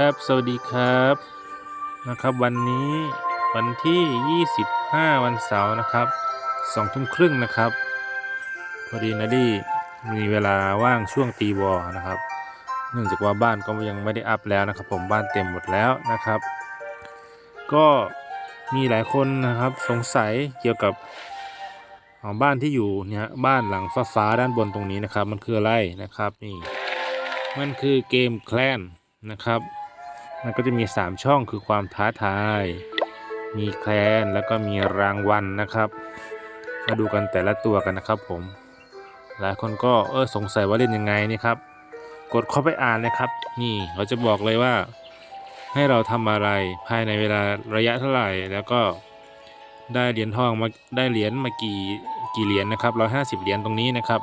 ครับ สวัสดีครับนะครับ วันนี้วันที่ 25 วันเสาร์นะครับสองทุ่มครึ่งนะครับพอดีนะดีมีเวลาว่างช่วงตีวอนะครับ เนื่องจากว่าบ้านก็ยังไม่ได้อัพแล้วนะครับ ผมบ้านเต็มหมดแล้วนะครับ ก็มีหลายคนนะครับสงสัยเกี่ยวกับบ้านที่อยู่เนี่ยบ้านหลังฟ้าฟ้าด้านบนตรงนี้นะครับ มันคืออะไรนะครับนี่มันคือเกมแคลนนะครับ มันก็จะมี 3 ช่องคือความท้าทาย มีแคลนแล้วก็มีรางวัลนะครับ มาดูกันแต่ละตัวกันนะครับผม หลายคนก็เออสงสัยว่าเล่นยังไงนี่ครับ กดเข้าไปอ่านนะครับ นี่เขาจะบอกเลยว่า ให้เราทำอะไรภายในเวลาระยะเท่าไหร่แล้วก็ได้เหรียญทองมาได้เหรียญมากี่กี่เหรียญนะครับร้อยห้าสิบเหรียญตรงนี้นะครับ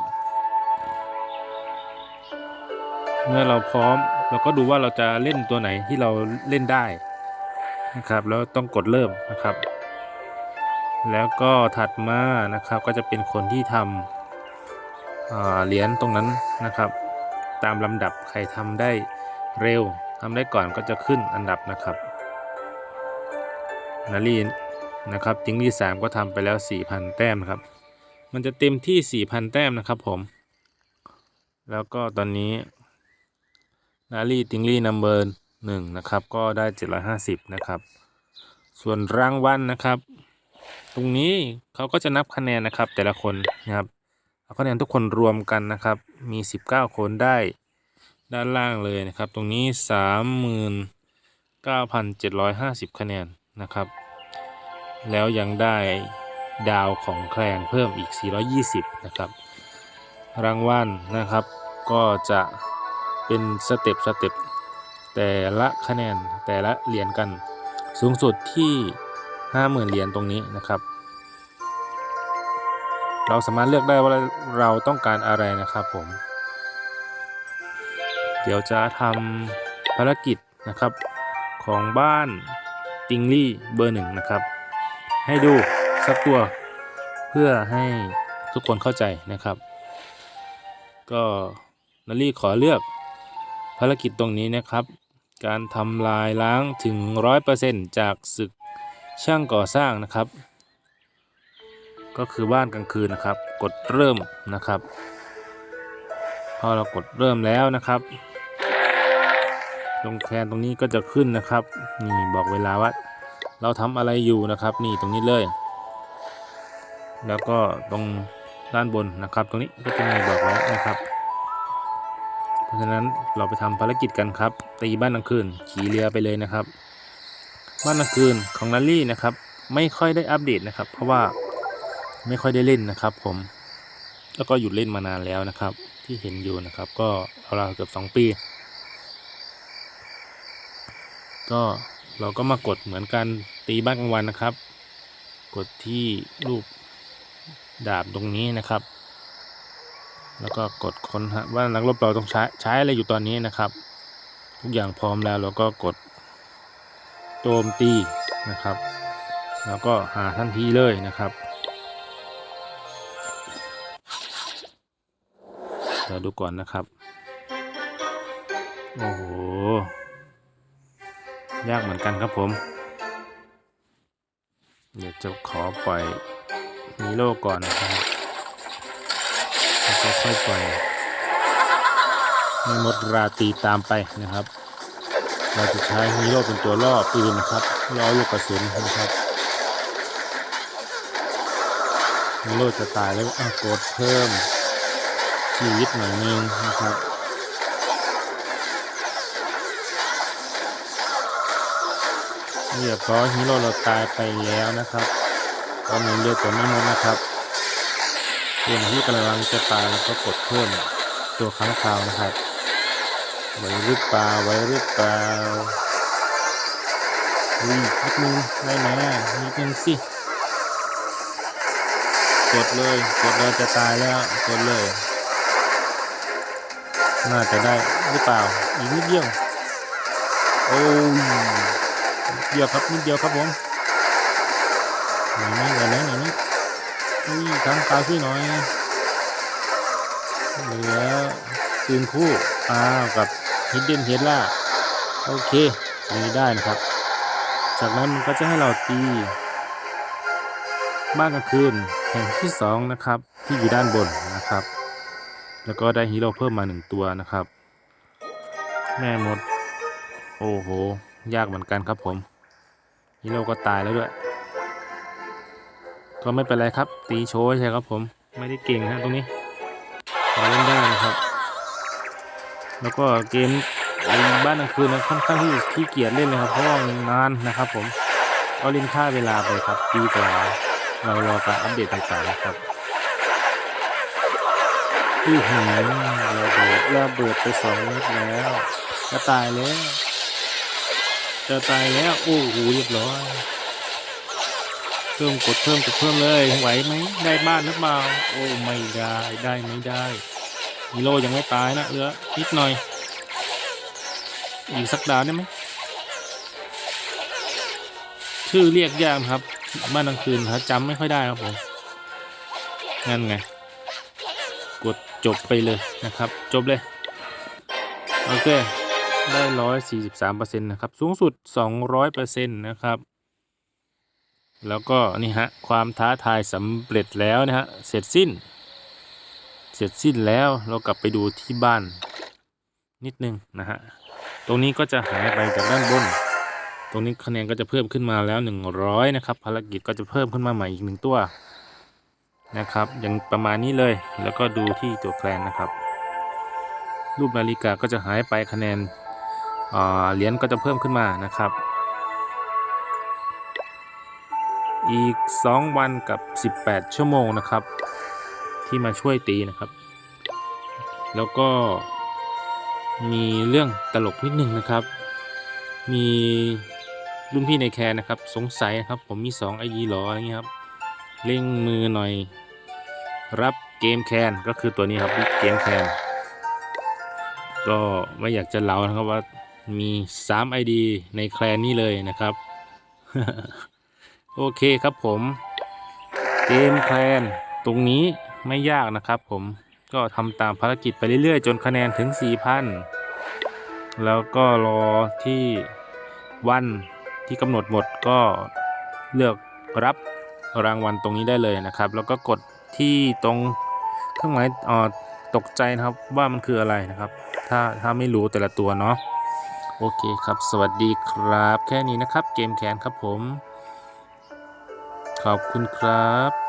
เมื่อเราพร้อม เราก็ดูว่าเราจะเล่นตัวไหนที่เราเล่นได้นะครับ แล้วต้องกดเริ่มนะครับ แล้วก็ถัดมานะครับก็จะเป็นคนที่ทำเหรียญตรงนั้นนะครับ ตามลำดับใครทำได้เร็วทำได้ก่อนก็จะขึ้นอันดับนะครับนารีนะครับติงที่ 3 ก็ทำไปแล้ว 4,000 แต้มครับ มันจะเต็มที่ 4,000 แต้มนะครับผม แล้วก็ตอนนี้ นารีติงลี่นัมเบอร์หนึ่งนะครับ ก็ได้ 750 นะครับ ส่วนรางวัลนนะครับ ตรงนี้เขาก็จะนับคะแนนนะครับ แต่ละคนนะครับเอาคะแนนทุกคนรวมกันนะครับ มี 19 คนได้ด้านล่างเลยนะครับ ตรงนี้ 39,750 คะแนนนะครับ แล้วยังได้ดาวของแคลนเพิ่มอีก 420 นะครับ รางวัลนะครับ ก็จะ เป็นสเต็ปสเต็ปแต่ละคะแนนแต่ละเหรียญกันสูงสุดที่ 50,000เหรียญตรงนี้นะครับ เราสามารถเลือกได้ว่าเราต้องการอะไรนะครับผม เดี๋ยวจะทำภารกิจนะครับของบ้านติงลี่เบอร์หนึ่งนะครับ ให้ดูสักตัวเพื่อให้ทุกคนเข้าใจนะครับ ก็นารีขอเลือก ภารกิจตรงนี้นะครับ การทำลายล้างถึง 100%จากศึกช่างก่อสร้างนะครับ ก็คือบ้านกลางคืนนะครับ กดเริ่มนะครับ พอเรากดเริ่มแล้วนะครับตรงแคนตรงนี้ก็จะขึ้นนะครับ นี่บอกเวลาว่า เราทำอะไรอยู่นะครับ นี่ตรงนี้เลย แล้วก็ตรงด้านบนนะครับ ตรงนี้ก็จะมีบอกไว้นะครับ ราะฉะนั้นเราไปทำภารกิจกันครับ ตีบ้านกลางคืน ขี่เรือไปเลยนะครับ บ้านกลางคืนของนัลลี่นะครับ ไม่ค่อยได้อัปเดตนะครับ เพราะว่าไม่ค่อยได้เล่นนะครับ ผม แล้วก็หยุดเล่นมานานแล้วนะครับ ที่เห็นอยู่นะครับ ก็ราวๆเกือบสองปี ก็เราก็มากดเหมือนกันตีบ้านกลางวันนะครับ กดที่รูปดาบตรงนี้นะครับ แล้วก็กดค้นหาว่านักรบเราต้องใช้ใช้อะไรอยู่ตอนนี้นะครับ ทุกอย่างพร้อมแล้วเราก็กดโจมตีนะครับ แล้วก็หาทันทีเลยนะครับเดี๋ยวดูก่อนนะครับ โอ้โห ยากเหมือนกันครับผมเดี๋ยวจะขอปล่อยฮีโร่ก่อนนะครับ ค่อยปล่อยให้มดราตีตามไปนะครับ เราจะใช้ฮีโร่เป็นตัวล่อปืนนะครับล่อลูกกระสุนนะครับฮีโร่จะตายแล้วอะกดเพิ่มชีวิตหน่อยนึงนะครับเรียบร้อยฮีโร่เราตายไปแล้วนะครับตอนนี้เลือดตัวไม่หมดนะครับ ส่วนที่กำลังจะตายแล้วก็กดเพิ่มตัวค้างคาวนะครับไว้หรือเปล่าไว้หรือเปล่าอุ้ยนิดนึงได้ไหมนิดนึงสิกดเลยกดเลยจะตายแล้วกดเลย น่าจะได้หรือเปล่าอีกนิดเดียวโอ้ยนิดเดียวครับนิดเดียวครับผมหน่อยนี้หน่อยนี้หน นี้อุ้ยทำตาช่น่อยเหลือปืนคู่อ้าวกับฮิดเดนเฮดล่าโอเคนี้ได้นะครับ จากนั้นมันก็จะให้เราตีบ้านกลางคืนแห่งที่สองนะครับ ที่อยู่ด้านบนนะครับ แล้วก็ได้ฮีโร่เพิ่มมาหนึ่งตัวนะครับ แม่มด โอ้โห ยากเหมือนกันครับผมฮีโร่ก็ตายแล้วด้วย ก็ไม่เป็นไรครับ ตีโชว์ใช่ครับผมไม่ได้เก่งฮะตรงนี้เราเล่นได้นะครับ แล้วก็เกมบ้านกลางคืนนะค่อนข้างที่ขี้เกียจเล่นเลยครับเพราะว่านนานนะครับ ผมก็เล่นค่าเวลาไปครับดีกว่าเรารอการอัปเดตต่างๆนะครับอื้อหือระเบิดระเบิดไปสองเม็ดแล้วจะตายแล้วจะตายแล้วโอ้โหเรียบร้อย เพิ่มกดเพิ่มกดเพิ่มเลยไหวไหมได้บ้านหรือเปล่าโอ้ไม่ได้ได้ไม่ได้ฮีโร่ยังไม่ตายนะเหลือนิดหน่อยอีกสักดาวได้ไหมชื่อเรียกยากครับบ้านกลางคืนครับจำไม่ค่อยได้ครับผมนั่นไง กดจบไปเลยนะครับ จบเลย โอเค ได้ร้อยสี่สิบสามเปอร์เซ็นต์นะครับ สูงสุดสองร้อยเปอร์เซ็นต์นะครับ แล้วก็นี่ฮะความท้าทายสำเร็จแล้วนะฮะเสร็จสิ้น เสร็จสิ้นแล้วเรากลับไปดูที่บ้าน นิดนึงนะฮะตรงนี้ก็จะหายไปจากด้านบน ตรงนี้คะแนนก็จะเพิ่มขึ้นมาแล้ว 100 นะครับ ภารกิจก็จะเพิ่มขึ้นมาใหม่อีกหนึ่งตัวนะครับอย่างประมาณนี้เลยแล้วก็ดูที่ตัวแคลนนะครับ รูปนาฬิกาก็จะหายไปคะแนนเหรียญก็จะเพิ่มขึ้นมานะครับ อีก 2 วันกับ 18 ชั่วโมงนะครับ ที่มาช่วยตีนะครับ แล้วก็มีเรื่องตลกนิดนึงนะครับ มีรุ่นพี่ในแคนนะครับ สงสัยนะครับ ผมมี 2 ID หรออะไรเงี้ยครับเร่งมือหน่อย รับเกมแคนก็คือตัวนี้ครับเกมแคนก็ไม่อยากจะเล่านะครับว่ามี 3 ID ในแคลนนี้เลยนะครับ โอเคครับผมเกมแคลนตรงนี้ไม่ยากนะครับผมก็ทำตามภารกิจไปเรื่อยๆ จนคะแนนถึง 4,000 แล้วก็รอที่วันที่กำหนดหมดก็เลือกรับรางวัลตรงนี้ได้เลยนะครับ แล้วก็กดที่ตรงเครื่องหมายออตกใจนะครับว่ามันคืออะไรนะครับ ถ้าถ้าไม่รู้แต่ละตัวเนาะโอเคครับ สวัสดีครับ แค่นี้นะครับเกมแคนครับผม ขอบคุณครับ